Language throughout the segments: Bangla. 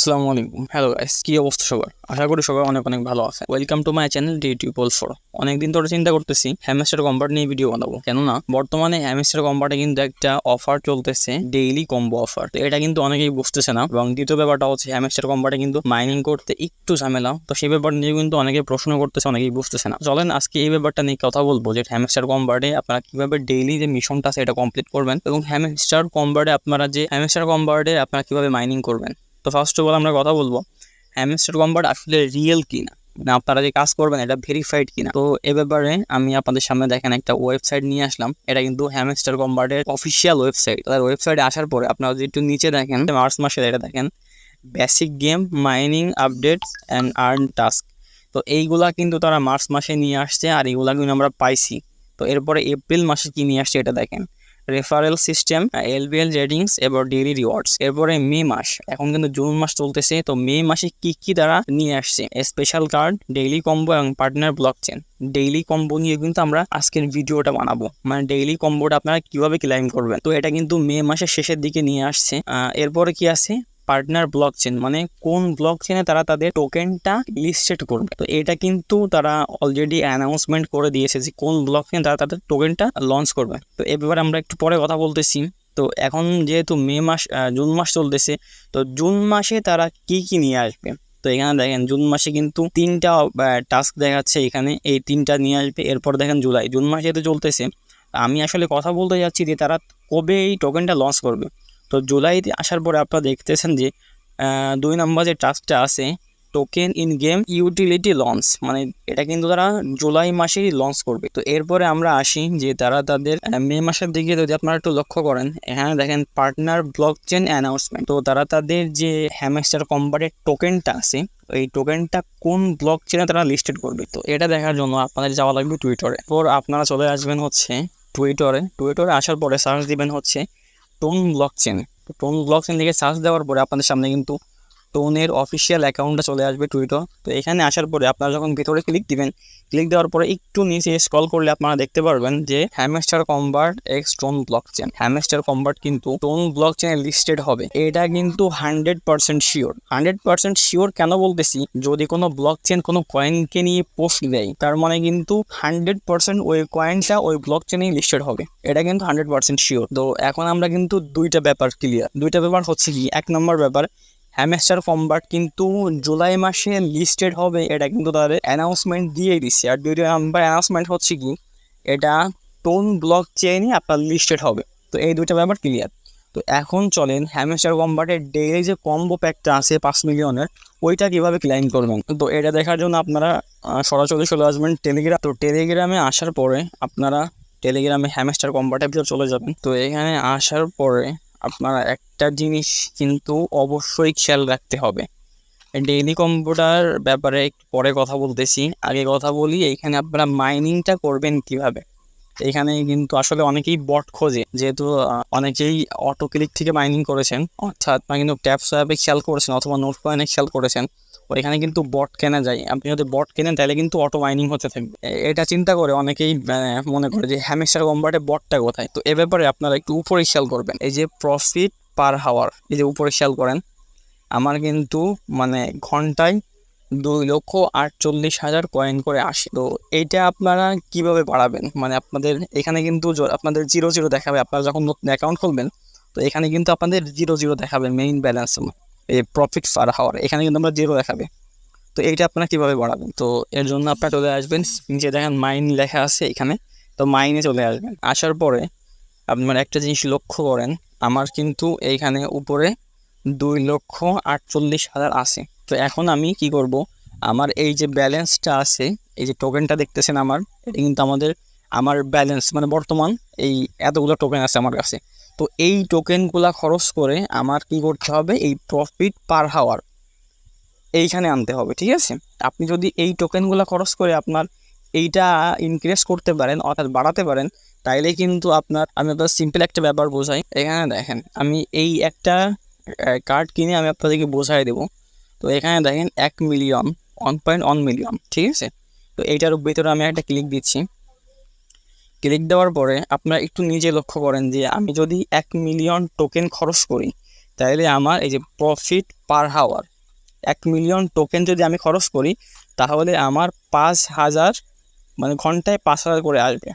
আসসালামু আলাইকুম। হ্যালো গাইস কি অবস্থা সবার? আশা করি সবাই অনেক অনেক ভালো আছে। Welcome to my channel D tuple four অনেকদিন ধরে চিন্তা করতেছি হ্যামস্টার কম্বাট নিয়ে ভিডিও বানাবো। কেননা, বর্তমানে হ্যামস্টার কম্বাটে কিন্তু একটা অফার চলতেছে ডেইলি কম্বো অফার তো এটা কিন্তু অনেকেই বুঝতেছে না। এবং দ্বিতীয় ব্যাপারটা হচ্ছে হ্যামস্টার কম্বাটে কিন্তু মাইনিং করতে একটু ঝামেলা। তো সেই ব্যাপার নিয়ে কিন্তু অনেকে প্রশ্ন করতেছে, অনেকেই বুঝতেছে না। চলেন, আজকে এই ব্যাপারটা নিয়ে কথা বলব যে হ্যামস্টার কম্বাটে আপনারা কীভাবে ডেইলি যে মিশনটা আছে, এটা কমপ্লিট করবেন। এবং হ্যামস্টার কম্বাটে আপনারা যে হ্যামেস্টার কম্বাটে আপনারা কীভাবে মাইনিং করবেন। তো ফার্স্ট অফ অল আমরা কথা বলব হ্যামস্টার কম্বাট আসলে রিয়েল কিনা? মানে আপনারা যে কাজ করবেন এটা ভেরিফাইড কিনা? তো এ ব্যাপারে আমি আপনাদের সামনে দেখেন একটা ওয়েবসাইট নিয়ে আসলাম। এটা কিন্তু হ্যামস্টার কম্বাটের অফিসিয়াল ওয়েবসাইট তাদের ওয়েবসাইটে আসার পরে আপনারা যদি একটু নিচে দেখেন মার্চ মাসের এটা দেখেন basic game mining updates and earn task তো এইগুলা কিন্তু তারা মার্চ মাসে নিয়ে আসছে আর এইগুলা কিন্তু আমরা পাইছি। তো এরপরে এপ্রিল মাসে কি নিয়ে আসছে এটা দেখেন। রেফারেল সিস্টেম এলবিএল রেডিংস এবং ডেইলি রিওয়ার্ডস এরপরে মে মাস। এখন কিন্তু জুন মাস চলতেছে, তো মে মাসে কি কি দ্বারা নিয়ে আসছে? স্পেশাল কার্ড ডেইলি কম্বো এবং partner block chain daily combo নিয়ে কিন্তু আমরা আজকের ভিডিওটা বানাবো। মানে ডেইলি কম্বোটা আপনারা কীভাবে ক্লাইম করবেন? তো এটা কিন্তু মে মাসের শেষের দিকে নিয়ে আসছে। এরপরে কি আছে? পার্টনার ব্লক চেন মানে কোন ব্লক চেনে তারা তাদের টোকেনটা লিস্টেড করবে। তো এটা কিন্তু তারা অলরেডি অ্যানাউন্সমেন্ট করে দিয়েছে যে কোন ব্লক চেনে তারা তাদের টোকেনটা লঞ্চ করবে। তো এ ব্যাপারে আমরা একটু পরে কথা বলতেছি। তো এখন যেহেতু মে মাস জুন মাস চলতেছে, তো জুন মাসে তারা কি কি নিয়ে আসবে? তো এখানে দেখেন, জুন মাসে কিন্তু তিনটা টাস্ক দেখাচ্ছে এখানে, এই তিনটা নিয়ে আসবে। এরপর দেখেন জুলাই, জুন মাসে তো চলতেছে। আমি আসলে কথা বলতে যাচ্ছি যে তারা কবে এই টোকেনটা লঞ্চ করবে। তো জুলাইতে আসার পরে আপনারা দেখতেছেন যে দুই নম্বর যে টাস্কটা আছে token in game utility launch মানে এটা কিন্তু তারা জুলাই মাসেই লঞ্চ করবে। তো এরপরে আমরা আসি যে তারা তাদের মে মাসের দিকে যদি আপনারা একটু লক্ষ্য করেন, এখানে দেখেন পার্টনার ব্লক চেন অ্যানাউন্সমেন্ট তো তারা তাদের যে হ্যামেস্টার কোম্পানির টোকেনটা আছে, এই টোকেনটা কোন ব্লক চেনে তারা লিস্টেড করবে? তো এটা দেখার জন্য আপনাদের যাওয়া লাগবে টুইটারে এরপর আপনারা চলে আসবেন হচ্ছে টুইটারে টুইটারে আসার পরে সার্চ দিবেন হচ্ছে Ton block chain. Ton block chain লিখে সার্চ দেওয়ার পরে আপনাদের সামনে কিন্তু টোনের অফিসিয়াল অ্যাকাউন্টটা চলে আসবে টুইটার তো এখানে আসার পরে আপনারা যখন ভিতরে ক্লিক দিবেন ক্লিক দেওয়ার পরে একটু নিচে স্ক্রল করলে আপনারা দেখতে পারবেন যে Hamster Kombat X Ton blockchain Hamster Kombat কিন্তু টোন ব্লক চেনে লিস্টেড হবে। এটা কিন্তু hundred percent sure hundred percent sure কেন বলতেছি? যদি কোনো ব্লক চেন কোনো কয়েনকে নিয়ে পোস্ট দেয়, তার মানে কিন্তু হান্ড্রেড পার্সেন্ট ওই কয়েনটা ওই ব্লক চেনেই লিস্টেড হবে। এটা কিন্তু হান্ড্রেড পার্সেন্ট শিওর তো এখন আমরা কিন্তু দুইটা ব্যাপার ক্লিয়ার দুইটা ব্যাপার হচ্ছে কি? এক নম্বর ব্যাপার হ্যামস্টার কম্বার্ট কিন্তু জুলাই মাসে লিস্টেড হবে। এটা কিন্তু তাদের অ্যানাউন্সমেন্ট দিয়ে দিচ্ছে আর নাম্বার অ্যানাউন্সমেন্ট হচ্ছে কি? এটা টোন ব্লক চেইনে আপনার লিস্টেড হবে। তো এই দুইটা ব্যাপার ক্লিয়ার তো এখন চলেন হ্যামস্টার কম্বার্টের ডেইলি যে কম্বো প্যাকটা আছে পাঁচ মিলিয়নের, ওইটা কীভাবে ক্লাইম করবেন? তো এটা দেখার জন্য আপনারা সরাসরি চলে আসবেন টেলিগ্রাম তো টেলিগ্রামে আসার পরে আপনারা টেলিগ্রামে হ্যামেস্টার কম্বার্টের ভিতর চলে যাবেন। তো এখানে আসার পরে আপনারা একটা জিনিস কিন্তু অবশ্যই খেয়াল রাখতে হবে। ডেইলি কম্পিউটার ব্যাপারে একটু পরে কথা বলতেছি। আগে কথা বলি, এখানে আপনারা মাইনিংটা করবেন কীভাবে? এখানে কিন্তু আসলে অনেকেই বট খোঁজে, যেহেতু অনেকেই অটো ক্লিক থেকে মাইনিং করেছেন। অর্থাৎ কিন্তু ট্যাপস অ্যাপে খেয়াল করেছেন অথবা নোট কয়েনে খেয়াল করেছেন। ওইখানে কিন্তু বট কেনা যায়। আপনি যদি বট কেনেন, তাহলে কিন্তু অটো মাইনিং হতে থাকবে। এটা চিন্তা করে অনেকেই মনে করে যে হ্যামেস্টার কম্বার্টে বটটা কোথায়? তো এ ব্যাপারে আপনারা একটু উপরে খেয়াল করবেন। এই যে প্রফিট পার হাওয়ার এই যে উপরে খেয়াল করেন, আমার কিন্তু মানে ঘন্টায় দুই লক্ষ আটচল্লিশ হাজার কয়েন করে আসে। তো এইটা আপনারা কীভাবে বাড়াবেন? মানে আপনাদের এখানে কিন্তু আপনাদের জিরো জিরো দেখাবে। আপনারা যখন নতুন অ্যাকাউন্ট খুলবেন, তো এখানে কিন্তু আপনাদের জিরো জিরো দেখাবে মেইন ব্যালেন্স এই প্রফিট পার হাওয়ার। এখানে কিন্তু আমরা জিরো দেখাবে। তো এইটা আপনারা কীভাবে বাড়াবেন? তো এর জন্য আপনারা চলে আসবেন, নিচে দেখেন মাইন লেখা আছে এখানে। তো মাইনে চলে আসবেন। আসার পরে আপনারা একটা জিনিস লক্ষ্য করেন, আমার কিন্তু এইখানে উপরে দুই লক্ষ আটচল্লিশ হাজার আছে। তো এখন আমি কি করব? আমার এই যে ব্যালেন্সটা আছে, এই যে টোকেনটা দেখতেছেন আমার, এটা কিন্তু আমাদের, আমার ব্যালেন্স মানে বর্তমান এই এতগুলো টোকেন আছে আমার কাছে। তো এই টোকেনগুলা খরচ করে আমার কি করতে হবে? এই প্রফিট পার হাওয়ার এইখানে আনতে হবে, ঠিক আছে? আপনি যদি এই টোকেনগুলো খরচ করে আপনার এইটা ইনক্রিজ করতে পারেন, অর্থাৎ বাড়াতে পারেন, তাইলে কিন্তু আপনার, আমি আপনার সিম্পল একটা ব্যাপার বোঝাই। এখানে দেখেন, আমি এই একটা কার্ড কিনে আমি আপনাদেরকে বোঝাই দেবো। তো এখানে দেখেন, এক million one point one million ঠিক আছে? তো এইটার ভিতরে আমি একটা ক্লিক দিচ্ছি। ক্লিক দেওয়ার পরে আপনারা একটু নিজে লক্ষ্য করেন যে আমি যদি এক মিলিয়ন টোকেন খরচ করি তাহলে আমার এই যে প্রফিট পার হাওয়ার এক মিলিয়ন টোকেন যদি আমি খরচ করি, তাহলে আমার পাঁচ হাজার মানে ঘন্টায় পাঁচ হাজার করে আসবে।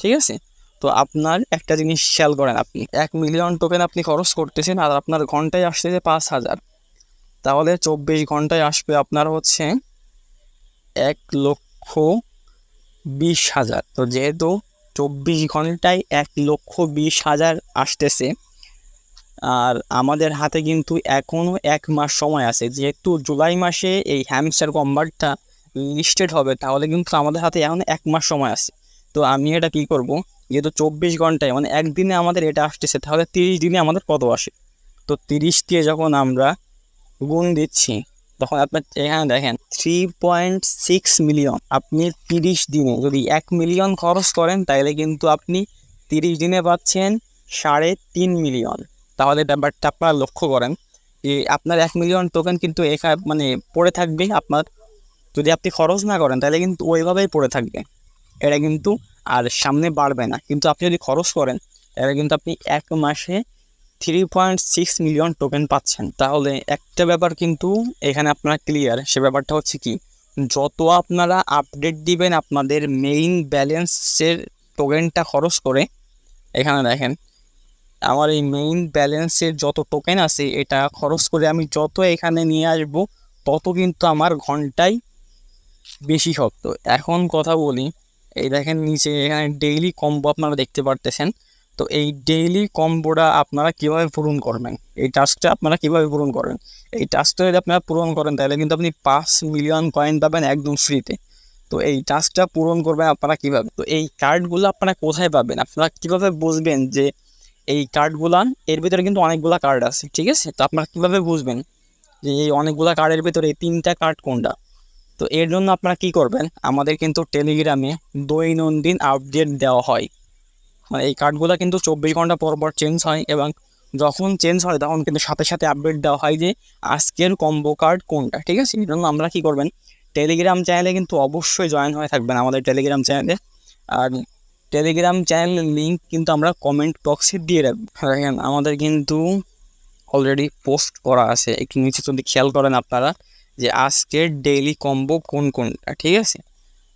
ঠিক আছে? তো আপনার একটা জিনিস খেয়াল করেন আপনি, এক মিলিয়ন টোকেন আপনি খরচ করতেছেন আর আপনার ঘন্টায় আসতেছে পাঁচ হাজার। তাহলে চব্বিশ ঘন্টায় আসবে আপনার হচ্ছে এক লক্ষ বিশ হাজার। তো যেহেতু চব্বিশ ঘন্টায় এক লক্ষ বিশ হাজার আসতেছে। আর আমাদের হাতে কিন্তু এখনও এক মাস সময় আছে। যেহেতু জুলাই মাসে এই হ্যামস্টার কম্বারটা লিস্টেড হবে, তাহলে কিন্তু আমাদের হাতে এখন এক মাস সময় আছে। তো আমি এটা কী করব? যেহেতু চব্বিশ ঘন্টায় মানে একদিনে আমাদের এটা আসতেছে, তাহলে তিরিশ দিনে আমাদের কত আসে? তো তিরিশ দিয়ে যখন আমরা গুণ দিচ্ছি তখন আপনার এখানে দেখেন থ্রি পয়েন্ট সিক্স মিলিয়ন আপনি তিরিশ দিনে যদি এক মিলিয়ন খরচ করেন তাহলে কিন্তু আপনি তিরিশ দিনে পাচ্ছেন সাড়ে তিন মিলিয়ন তাহলে ব্যাপারটা আপনারা লক্ষ্য করেন যে, আপনার এক মিলিয়ন টোকেন কিন্তু এখানে মানে পড়ে থাকবে। আপনার যদি আপনি খরচ না করেন তাহলে কিন্তু ওইভাবেই পড়ে থাকবে। এটা কিন্তু আর সামনে বাড়বে না। কিন্তু আপনি যদি খরচ করেন তাহলে কিন্তু আপনি এক মাসে three point six million token পাচ্ছেন। তাহলে একটা ব্যাপার কিন্তু এখানে আপনারা ক্লিয়ার সে ব্যাপারটা হচ্ছে কি? যত আপনারা আপডেট দিবেন আপনাদের মেইন ব্যালেন্সের টোকেনটা খরচ করে, এখানে দেখেন, আমার এই মেইন ব্যালেন্সের যত টোকেন আছে, এটা খরচ করে আমি যত এখানে নিয়ে আসব, তত কিন্তু আমার ঘন্টায় বেশি শক্ত। এখন কথা বলি, এই দেখেন নিচে এখানে ডেইলি কম্বো আপনারা দেখতে পারতেছেন। তো এই ডেইলি কম্বোটা আপনারা কীভাবে পূরণ করবেন? এই টাস্কটা আপনারা কীভাবে পূরণ করেন? এই টাস্কটা যদি আপনারা পূরণ করেন, তাহলে কিন্তু আপনি পাঁচ মিলিয়ন কয়েন পাবেন একদম ফ্রিতে তো এই টাস্কটা পূরণ করবেন আপনারা কীভাবে? তো এই কার্ডগুলো আপনারা কোথায় পাবেন? আপনারা কীভাবে বুঝবেন যে এই কার্ডগুলা এর ভিতরে কিন্তু অনেকগুলো কার্ড আছে, ঠিক আছে? তো আপনারা কীভাবে বুঝবেন যে এই অনেকগুলো কার্ডের ভিতরে এই তিনটা কার্ড কোনটা? তো এর জন্য আপনারা কি করবেন? আমাদের কিন্তু টেলিগ্রামে দৈনন্দিন আপডেট দেওয়া হয়। এই কার্ডগুলো কিন্তু চব্বিশ ঘণ্টা পর পর চেঞ্জ হয় এবং যখন চেঞ্জ হয় তখন কিন্তু সাথে সাথে আপডেট দেওয়া হয় যে আজকের কম্বো কার্ড কোনটা, ঠিক আছে? এই আমরা কী করবেন? টেলিগ্রাম চ্যানেলে কিন্তু অবশ্যই জয়েন হয়ে থাকবেন আমাদের টেলিগ্রাম চ্যানেলে আর টেলিগ্রাম চ্যানেলের লিঙ্ক কিন্তু আমরা কমেন্ট বক্সে দিয়ে রাখব। দেখেন, আমাদের কিন্তু অলরেডি পোস্ট করা আছে। একটু নিচে যদি খেয়াল করেন আপনারা যে আজকের ডেইলি কম্বো কোন কোনটা, ঠিক আছে?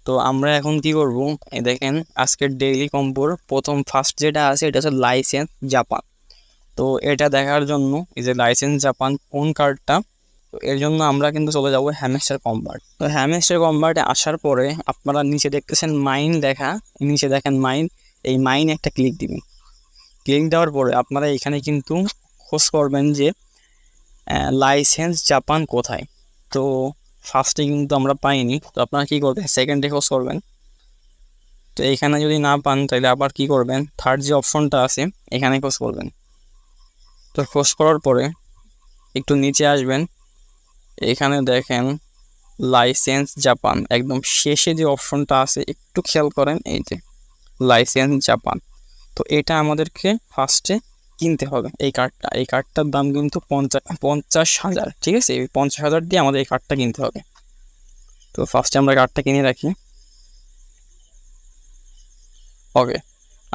তো আমরা এখন কি করব? এই দেখেন, আজকের ডেইলি কম্পোর প্রথম ফার্স্ট যেটা আছে, এটা হচ্ছে লাইসেন্স জাপান তো এটা দেখার জন্য এই যে লাইসেন্স জাপান কোন কার্ডটা তো এর জন্য আমরা কিন্তু চলে যাব হ্যামেস্টার কম্বার্ট তো হ্যামেস্টার কম্বার্টে আসার পরে আপনারা নিচে দেখতেছেন মাইন লেখা নিচে দেখেন মাইন এই মাইন একটা ক্লিক দিবেন। ক্লিক দেওয়ার পরে আপনারা এখানে কিন্তু খোঁজ করবেন যে লাইসেন্স জাপান কোথায়? তো ফার্স্টে কিন্তু আমরা পাইনি। তো আপনারা কী করবেন? সেকেন্ডে খোঁজ করবেন। তো এখানে যদি না পান, তাহলে আবার কি করবেন? থার্ড যে অপশনটা আছে, এখানে খোঁজ করবেন। তো খোঁজ করার পরে একটু নিচে আসবেন। এখানে দেখেন লাইসেন্স জাপান একদম শেষে যে অপশনটা আছে, একটু খেয়াল করেন, এই যে লাইসেন্স জাপান তো এটা আমাদেরকে ফার্স্টে কিনতে হবে। এই কার্ডটা, এই কার্ডটার দাম কিন্তু পঞ্চাশ পঞ্চাশ হাজার, ঠিক আছে? এই পঞ্চাশ হাজার দিয়ে আমাদের এই কার্ডটা কিনতে হবে। তো ফার্স্টে আমরা কার্ডটা কিনে রাখি। ওকে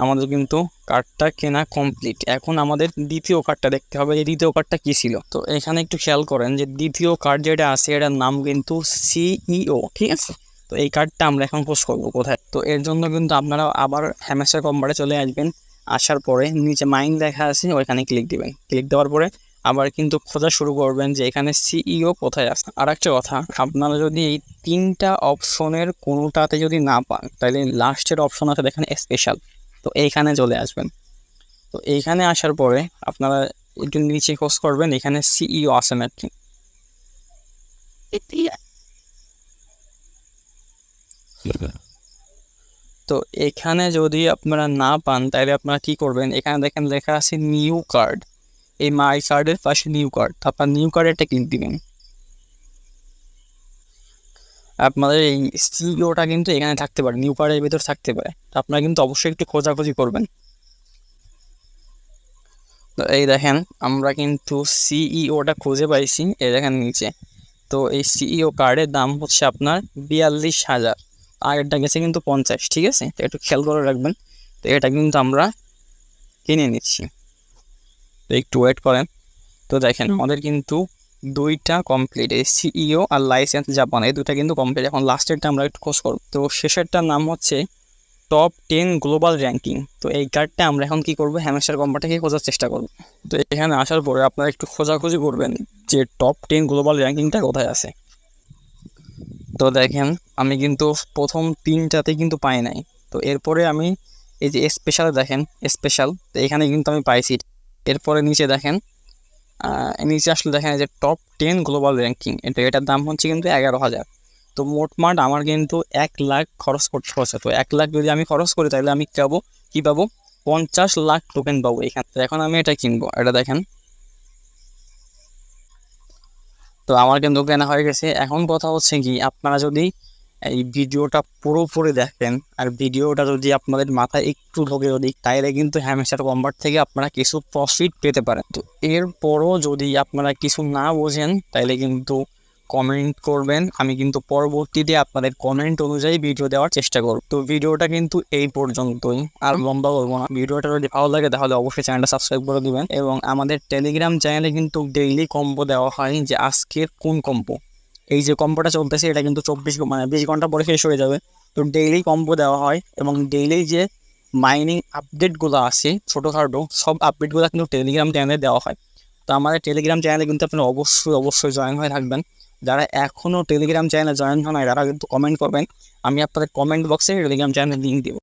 আমাদের কিন্তু কার্ডটা কেনা কমপ্লিট এখন আমাদের দ্বিতীয় কার্ডটা দেখতে হবে। যে দ্বিতীয় কার্ডটা কী ছিল? তো এখানে একটু খেয়াল করেন যে দ্বিতীয় কার্ড যেটা আছে, এটার নাম কিন্তু সিইও ঠিক আছে? তো এই কার্ডটা আমরা এখন পোস্ট করব কোথায়? তো এর জন্য কিন্তু আপনারা আবার হ্যামেস্টার কম্বারে চলে আসবেন। আসার পরে নিচে মাইন দেখা আছে ওইখানে ক্লিক দিবেন। ক্লিক দেওয়ার পরে আবার কিন্তু খোঁজা শুরু করবেন যে এখানে সিইও কোথায় আছে আর একটা কথা আপনারা যদি এই তিনটা অপশনের কোনোটাতে যদি না পান তাহলে লাস্টের অপশন আছে দেখেন স্পেশাল তো এইখানে চলে আসবেন। তো এইখানে আসার পরে আপনারা একটু নিচে খোঁজ করবেন এখানে সিইও আছে নাকি তো এখানে যদি আপনারা না পান, তাহলে আপনারা কি করবেন? এখানে দেখেন লেখা আছে নিউ কার্ড এই মাই কার্ডের পাশে নিউ কার্ড আপনার নিউ কার্ডে একটা দিবেন। আপনাদের এই সিইওটা কিন্তু এখানে থাকতে পারে নিউ কার্ডের ভিতর থাকতে পারে। তো আপনারা কিন্তু অবশ্যই একটু খোঁজাখুঁজি করবেন। তো এই দেখেন, আমরা কিন্তু সিইওটা খুঁজে পাইছি, এই দেখেন নিচে। তো এই সিইও কার্ডের দাম হচ্ছে আপনার বিয়াল্লিশ হাজার। আগেরটা গেছে কিন্তু পঞ্চাশ ঠিক আছে? তো একটু খেয়াল করে রাখবেন। তো এটা কিন্তু আমরা কিনে নিচ্ছি। তো একটু ওয়েট করেন। তো দেখেন আমাদের কিন্তু দুইটা কমপ্লিট এই সিইও আর লাইসেন্স জাপান এই দুইটা কিন্তু কমপ্লিট এখন লাস্টেরটা আমরা একটু খোঁজ করব। তো শেষেরটার নাম হচ্ছে টপ টেন গ্লোবাল র্যাঙ্কিং তো এই কার্ডটা আমরা এখন কি করব? হ্যামেস্টার কোম্পানিকে খোঁজার চেষ্টা করব। তো এখানে আসার পরে আপনারা একটু খোঁজাখুঁজি করবেন যে টপ টেন গ্লোবাল র্যাঙ্কিংটা কোথায় আছে। তো দেখেন, আমি কিন্তু প্রথম তিনটাতে কিন্তু পাই নাই। তো এরপরে আমি এই যে স্পেশাল দেখেন স্পেশাল তো এখানে কিন্তু আমি পাইছি। এরপরে নিচে দেখেন নিচে আসলে দেখেন যে টপ টেন গ্লোবাল র্যাঙ্কিং এটা এটার দাম হচ্ছে কিন্তু এগারো হাজার। তো মোটমাট আমার কিন্তু এক লাখ খরচ করতে হচ্ছে তো এক লাখ যদি আমি খরচ করি তাহলে আমি পাবো? কী পাবো? পঞ্চাশ লাখ টোকেন পাবো এখান। এখন আমি এটা কিনবো। এটা দেখেন তো আমার কিন্তু কেনা হয়ে গেছে। এখন কথা হচ্ছে কি, আপনারা যদি এই ভিডিওটা পুরোপুরি দেখেন, আর ভিডিওটা যদি আপনাদের মাথায় একটু ঢোকে যদি তাইলে কিন্তু হ্যামেস্টার কম্বার থেকে আপনারা কিছু প্রফিট পেতে পারেন। তো এরপরও যদি আপনারা কিছু না বোঝেন তাইলে কিন্তু কমেন্ট করবেন, আমি কিন্তু পরবর্তীতে আপনাদের কমেন্ট অনুযায়ী ভিডিও দেওয়ার চেষ্টা করব। তো ভিডিওটা কিন্তু এই পর্যন্তই, আর লম্বা করব না। ভিডিওটা যদি ভালো লাগে, তাহলে অবশ্যই চ্যানেলটা সাবস্ক্রাইব করে দিবেন এবং আমাদের টেলিগ্রাম চ্যানেলে কিন্তু ডেইলি কম্বো দেওয়া হয় যে আজকের কোন কম্বো এই যে কম্বোটা চলতেছে, এটা কিন্তু চব্বিশ মানে বিশ ঘণ্টা পরে শেষ হয়ে যাবে। তো ডেইলি কম্বো দেওয়া হয় এবং ডেইলি যে মাইনিং আপডেটগুলো আছে, ছোটোখাটো, সব আপডেটগুলো কিন্তু টেলিগ্রাম চ্যানেলে দেওয়া হয়। তো আমাদের টেলিগ্রাম চ্যানেলে কিন্তু আপনারা অবশ্যই অবশ্যই জয়েন হয়ে থাকবেন। যারা এখনও টেলিগ্রাম চ্যানেলে জয়েন হয় নাই, তারা কিন্তু কমেন্ট করবেন। আমি আপনাদের কমেন্ট বক্সে টেলিগ্রাম চ্যানেলের লিঙ্ক দেবো।